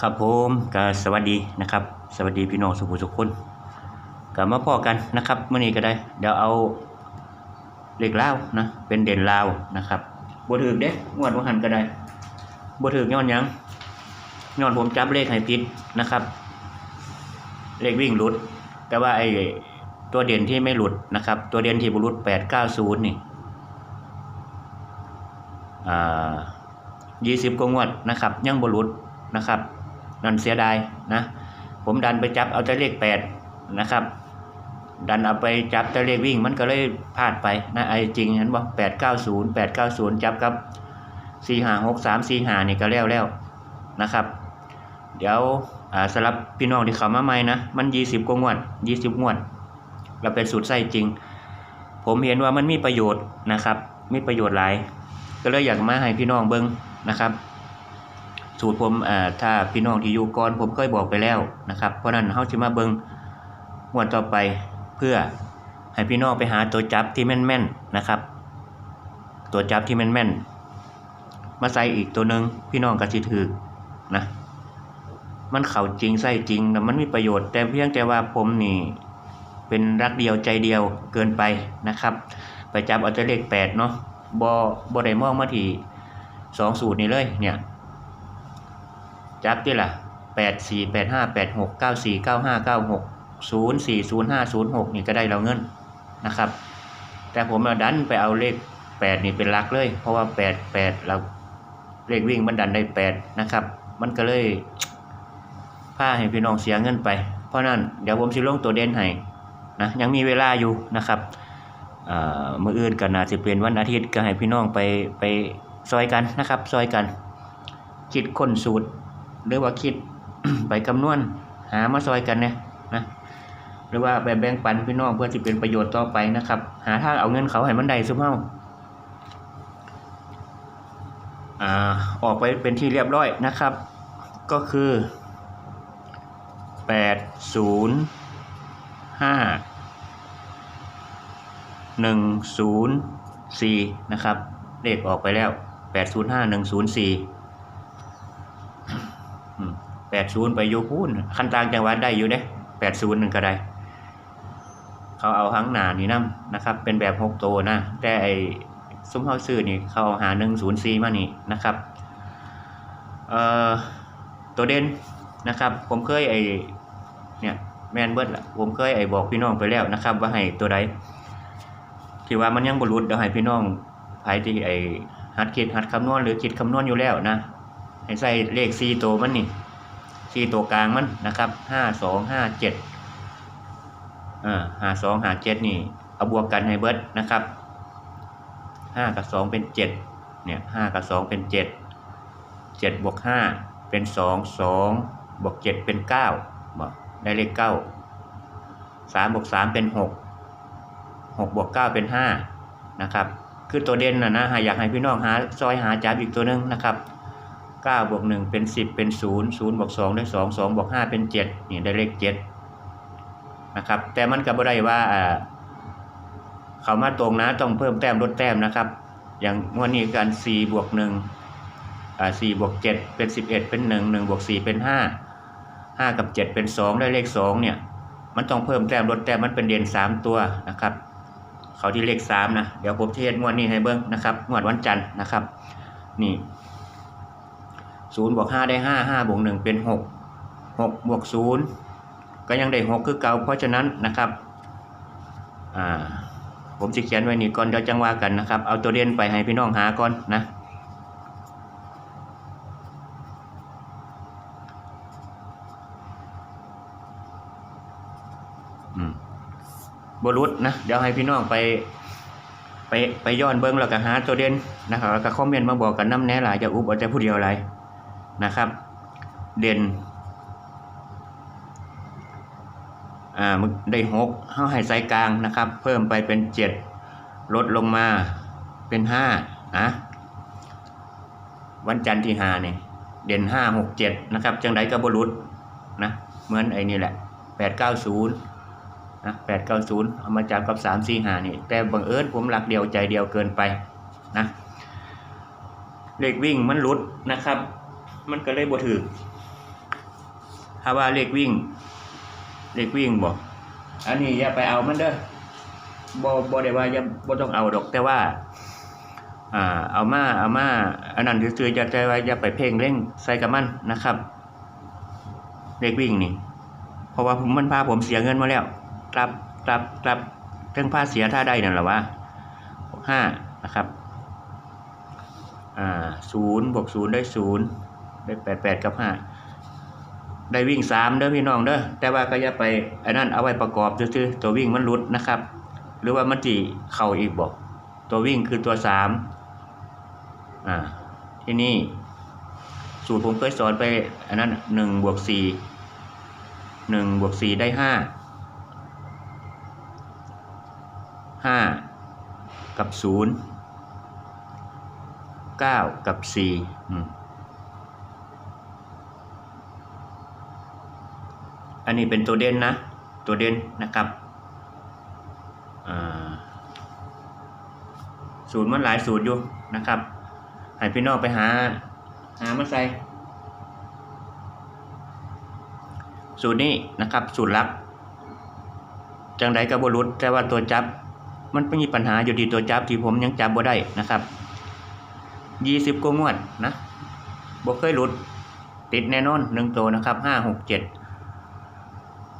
ครับผมก็สวัสดีนะครับ สวัสดีพี่น้องสุภุทุกคนก็มาพอกันนะครับเมื่อนี้ก็ได้ เดี๋ยวเอาเหลขเล่านะเป็นเด่นลาวนะครับบ่ถือเด้งวดว่าหันก็ได้บ่ถือย้อนยังย้อนผมจับเลขให้ผิดนะครับ เลขวิ่งหลุด แต่ว่าไอ้ตัวเด่นที่ไม่หลุดนะครับ ตัวเด่นที่บ่หลุด890นี่อ่า20กงวดนะครับ ยังบ่หลุดนะครับ นั่นเสียดายนะ ผมดันไปจับเอาแต่เลขแปดนะครับ ดันเอาไปจับแต่เลขวิ่งมันก็เลยพลาดไปนะไอ้จริงเห็นบ่แปดเก้าศูนย์แปดเก้าศูนย์จับกับสี่ห้าหกสามสี่ห้านี่ก็แล้วแล้วนะครับ เดี๋ยวสำหรับพี่น้องที่เขามาใหม่นะ มันยี่สิบกว่างวดยี่สิบงวด เราเป็นสูตรไส้จริง ผมเห็นว่ามันมีประโยชน์นะครับ มีประโยชน์หลาย ก็เลยอยากมาให้พี่น้องเบิ่งนะครับ สูตรผมอ่าถ้าพี่น้องที่อยู่ก่อนผมเคยบอกไปแล้วนะครับ เพราะนั้นเฮาสิมาเบิ่งงวดต่อไปเพื่อให้พี่น้องไปหาตัวจับที่แม่นๆนะครับ ตัวจับที่แม่นๆมาใส่อีกตัวหนึ่งพี่น้องก็สิถูกนะมันเข้าจริงใส่จริงนะมันมีประโยชน์แต่เพียงแต่ว่าผมนี่เป็นรักเดียวใจเดียวเกินไปนะครับ ไปจับเอาแต่เลขแปดเนาะบ่บ่ได้มองมาที่สองสูตรนี้เลยเนี่ย จับที่ล่ะแปดสี่แปดห้าแปดหกเก้าสี่เก้าห้าเก้าหกศูนย์สี่ศูนย์ห้าศูนย์หกนี่ก็ได้เราเงินนะครับ แต่ผมเอาดันไปเอาเลขแปดนี่เป็นหลักเลย เพราะว่าแปดแปดเราเลขวิ่งมันดันได้แปดนะครับ มันก็เลยพาให้พี่น้องเสียเงินไป เพราะนั้นเดี๋ยวผมสิลงตัวเด่นให้นะยังมีเวลาอยู่นะครับอ่ามื่ออื่นก็น่าจะเป็นวันอาทิตย์ก็ให้พี่น้องไปไปซอยกันนะครับ ซอยกันคิดค้นสูตร หรือว่าคิดไปคำนวณหามาซอยกันเนี่ยนะหรือว่าแบ่งแบ่งปันพี่น้องเพื่อจะเป็นประโยชน์ต่อไปนะครับ หาทางเอาเงินเขาให้มันได้ซุ่มเฮาอ่าออกไปเป็นที่เรียบร้อยนะครับ ก็คือแปดศูนย์ห้าหนึ่งศูนย์สี่นะครับเลขออกไปแล้วแปดศูนย์ห้าหนึ่งศูนย์สี่ แปดศูนย์ไปอยูพูนคันต่างจังหวัดได้อยู่เด้แปดศูนย์นึงก็ได้เขาเอาทั้งหนานี่นํนะครับ เป็นแบบหกตัวนะ แต่ไอ้ซุ้มเฮาซื้อนี่เขาเอาหาหนึ่งศูนย์สี่มานี่นะครับเอ่อตัวเด่นนะครับ ผมเคยไอ้เนี่ยแมนเบิร์ดละผมเคยไอ้บอกพี่น้องไปแล้วนะครับ ว่าให้ตัวใดที่ว่ามันยังบรุษเดี๋ยวให้พี่น้องภายที่ไอ้หัดคิดหัดคำนวณหรือคิดคำนวณอยู่แล้วนะให้ใส่เลขสี่ตัวมันนี่ สี่ตัวกลางมันนะครับห้าสองห้าเจ็ดอ่าห้าสองห้าเจ็ดนี่เอาบวกกันให้เบิดนะครับห้ากับสองเป็นเจ็ดเนี่ยห้ากับสองเป็นเจ็ดเจ็ดบวกห้าเป็นสองสองบวกเจ็ดเป็นเก้าบอกได้เลขเก้าสามบวกสามเป็นหกหกบวกเก้าเป็นห้านะครับ คือตัวเด่นนะนะอยากให้พี่น้องหาซอยหาจับอีกตัวหนึงนะครับ เก้าบวกหนึ่งเป็นสิบเป็นศูนย์ศูนย์บวกสองได้สองสองบวกห้าเป็นเจ็ดนี่ได้เลขเจ็ดนะครับแต่มันก็บ่ได้ว่าอ่าเขามาตรงนะต้องเพิ่มแต้มลดแต้มนะครับ อย่างวดนี้การสี่บวกหนึ่งอ่าสี่บวกเจ็ดเป็นสิบเอ็ดเป็นหนึ่งหนึ่งบวกสี่เป็นห้าห้ากับเจ็ดเป็นสองได้เลขสองเนี่ยมันต้องเพิ่มแต้มลดแต้มมันเป็นเด่นสามตัวนะครับเขาที่เลขสามนะเดี๋ยวผมเทศงวดนี้ให้เบิ้งนะครับงวดวันจันทร์นะครับ นี่ ศูนย์บวกห้าได้ห้าห้าบวกหนึ่งเป็นหกหกบวกศูนย์ก็ยังได้หกคือเก่าเพราะฉะนั้นนะครับอ่าผมจะเขียนไว้นี่ก่อนเดี๋ยวจังว่ากันนะครับ เอาตัวเรียนไปให้พี่น้องหาก่อนนะบรุษนะเดี๋ยวให้พี่น้องไปไปไปย้อนเบิ้งแล้วก็หาตัวเด่นนะครับแล้วก็คอมเมนต์มาบอกกันน้ำแน่หลายจะอุบเอาแต่ผู้เดียวอะไร นะครับ เด่นอ่าได้หกเฮาให้ไซกลางนะครับ เพิ่มไปเป็นเจ็ดลดลงมาเป็นห้านะวันจันทร์ที่หาเนี่ยเด่นห้าหกเจ็ดนะครับจังไดก็บรุษนะเหมือนไอ้นี่แหละแปดเก้าศูนย์นะแปดเก้าศูนย์เอามาจับกับสามสี่หานี่ แต่บังเอิญผมหลักเดียวใจเดียวเกินไปนะเลขวิ่งมันหลุดนะครับ มันก็เลยบ่ถือถ้าว่าเลขวิ่ง เลขวิ่งบอกอันนี้อย่าไปเอามันเด้อบ่บ่ได้ว่าอย่าบ่ต้องเอาดอกแต่ว่าอ่าเอามาเอามาอันนั้นซื่อๆจะแต่ว่าอย่าไปเพ่งเร่งใส่กับมันนะครับ เลขวิ่งนี่เพราะว่าผมมันพาผมเสียเงินมาแล้วกลับกลับกลับเรื่องพาเสียถ้าได้นั่นแหละวะห้านะครับอ่าศูนย์บวกศูนย์ได้ศูนย์ ได้แปดแปดกับห้าได้วิ่งสามเด้อพี่น้องเด้อแต่ว่าก็อย่าไปอันนั้นเอาไว้ประกอบซื่อตัววิ่งมันหลุดนะครับ หรือว่ามันจีเข่าอีกบอก ตัววิ่งคือตัวสามอ่าที่นี่สูตรผมเคยสอนไปอันนั้นหนึ่งบวกสี่หนึ่งบวกสี่ได้ห้าห้ากับศูนย์เก้ากับสี่อืม อันนี้เป็นตัวเด่นนะ ตัวเด่นนะครับสูตรมันหลายสูตรอยู่นะครับให้พี่น้องไปหา หามาใส่สูตรนี้นะครับ สูตรลับ จังไดกับบรุษแต่ว่าตัวจับ มันไม่มีปัญหาอยู่ที่ตัวจับที่ผมยังจับบ่ได้นะครับยี่สิบกว่างวดนะบ่เคยหลุด ติดแน่นอนหนึ่งตัวนะครับห้าหกเจ็ด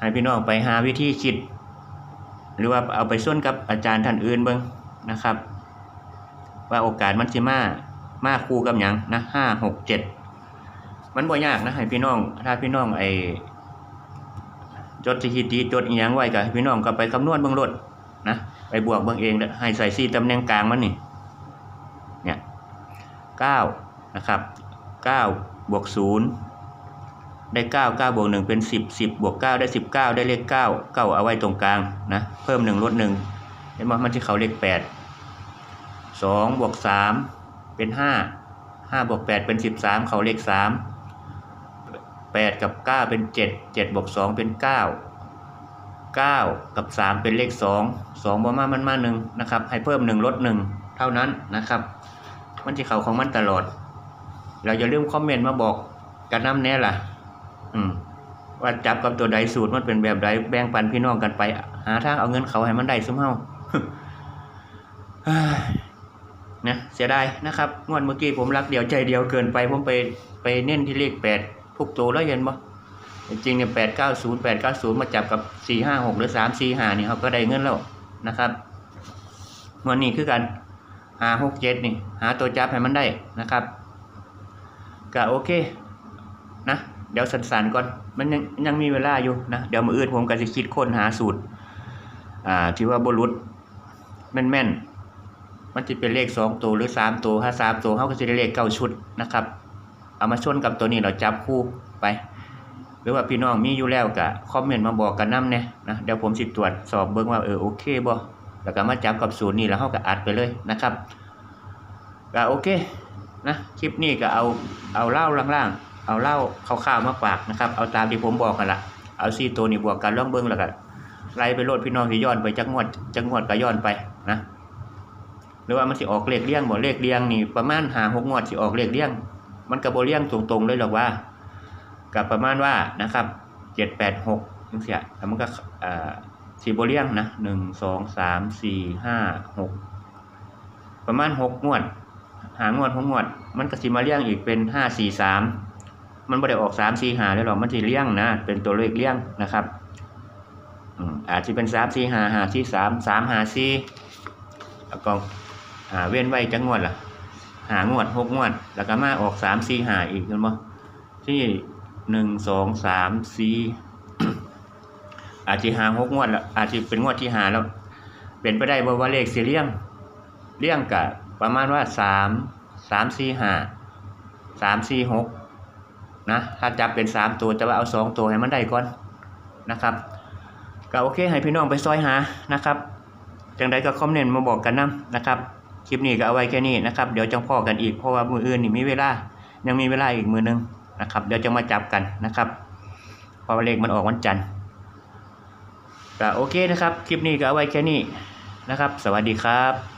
ให้พี่น้องไปหาวิธีคิด หรือว่าเอาไปส่วนกับอาจารย์ท่านอื่นเบิ่งนะครับ ว่าโอกาสมันสิมามาคู่กับยังนะห้าหกเจ็ดมันบ่ยากนะให้พี่น้อง ถ้าพี่น้องไอจดสถิติจดอีหยังไว้กับพี่น้องก็ไปคำนวณเบื้องรถนะไปบวกเบื้องเองแล้วให้ใส่ซี่ตำแหน่งกลางมันนี่เนี่ยเก้านะครับเก้าบวกศูนย์ ได้เก้าเก้าบวกหนึ่งเป็นสิบสิบบวกเก้าได้สิบเก้าได้เลขเก้าเก้าเอาไว้ตรงกลางนะเพิ่มหนึ่งลดหนึ่งเห็นไหมมันจะเขาเลขแปดสองบวกสามเป็นห้าห้าบวกแปดเป็นสิบสามเขาเลขสามแปดกับเก้าเป็นเจ็ดเจ็ดบวกสองเป็นเก้าเก้ากับสามเป็นเลขสองสองบวกมามันมาหนึ่งนะครับให้เพิ่มหนึ่งลดหนึ่งเท่านั้นนะครับ มันจะเขาของมันตลอด เราอย่าลืมคอมเมนต์มาบอกกันน้ำแน่ล่ะ ว่าจับกับตัวใดสูตรมันเป็นแบบใดแบ่งปันพี่น้องกันไป หาทางเอาเงินเขาให้มันได้ซุ่มเฮานะเสียดายนะครับงวดเมื่อกี้ผมรักเดียวใจเดียวเกินไป ผมไปไปเน้นที่เลขแปดทุกตัวแล้วเห็นบ่จริงเนี่ยแปดเก้าศูนย์แปดเก้าศูนย์มาจับกับสี่ห้าหกหรือสามสี่ห้านี่เขาก็ได้เงินแล้วนะครับงวดนี้คือกันหาหกเจ็ดนี่ หาตัวจับให้มันได้นะครับก็โอเคนะ เดี๋ยวสันๆก่อนมันยังยังมีเวลาอยู่นะเดี๋ยวมืออื่นผมก็จะคิดค้นหาสูตร อ่า ที่ว่าบรุษแม่นๆ มันจะเป็นเลขสองตัวหรือสามตัวถ้าสามตัวเขาก็จะได้เลขเก้าชุดนะครับ เอามาชนกับตัวนี้เราจับคู่ไป หรือว่าพี่น้องมีอยู่แล้วก็คอมเมนต์มาบอกกันน้ำเนี่ยนะเดี๋ยวผมสิตรวจสอบเบิ่งว่าเออโอเคบ่แล้วก็มาจับกับสูตรนี้แล้วเขาก็อัดไปเลยนะครับก็โอเคนะคลิปนี้ก็เอาเอาเล่าล่างๆ เอาเหล่าคร่าวๆมาฝากนะครับ เอาตามที่ผมบอกกันละเอาซี่ตัวนี้บวกกันล่องเบิ้งแล้วก็ไล่ไปโลดพี่น้องที่ย้อนไปจักงวดจักงวดก็ย้อนไปนะหรือว่ามันสิออกเลขเลี้ยงบ่เลขเลี้ยงนี่ประมาณหาหกงวดสิออกเลขเลี้ยง มันก็บ่เลี้ยงตรงๆเลยหรอกว่ากับประมาณว่านะครับเจ็ดแปดหกจังเสียแล้วมันก็อ่าสีโบเลี้ยงนะหนึ่งสองสามสี่ห้าหกประมาณหกงวด หางวดหกงวด มันก็สิมาเลี้ยงอีกเป็นห้าสี่สาม มันไม่ได้ออกสามสี่หาเลยหรอกมันสิเลี้ยงนะ เป็นตัวเลขเลี้ยงนะครับอาจจะเป็นสามสี่หาหาสี่สามสามหาสี่แล้วก็หาเว้นไว้จังงวดล่ะ หางวดหกงวด แล้วก็มาออกสามสี่หาอีกเห็นบ่ที่หนึ่งสองสามสี่อาจจะหาหกงวดแล้วอาจจะเป็นงวดที่หาแล้ว เป็นไปได้บ่ว่าเลขสิเลี่ยงเลี่ยงกับประมาณว่าสามสามสี่หาสามสี่หก นะถ้าจับเป็นสามตัวแต่ว่าเอาสองตัวให้มันได้ก่อนนะครับก็โอเคให้พี่น้องไปซอยหานะครับจังใดก็คอมเมนต์มาบอกกันนํนะครับคลิปนี้ก็เอาไว้แค่นี้นะครับเดี๋ยวจังพ่อกันอีกเพราะว่ามืออื่นนี่มีเวลายังมีเวลาอีกมือหนึงนะครับเดี๋ยวจะมาจับกันนะครับพราะว่าเลขมันออกวันจันทร์ก็โอเคนะครับ คลิปนี้ก็เอาไว้แค่นี้นะครับ สวัสดีครับ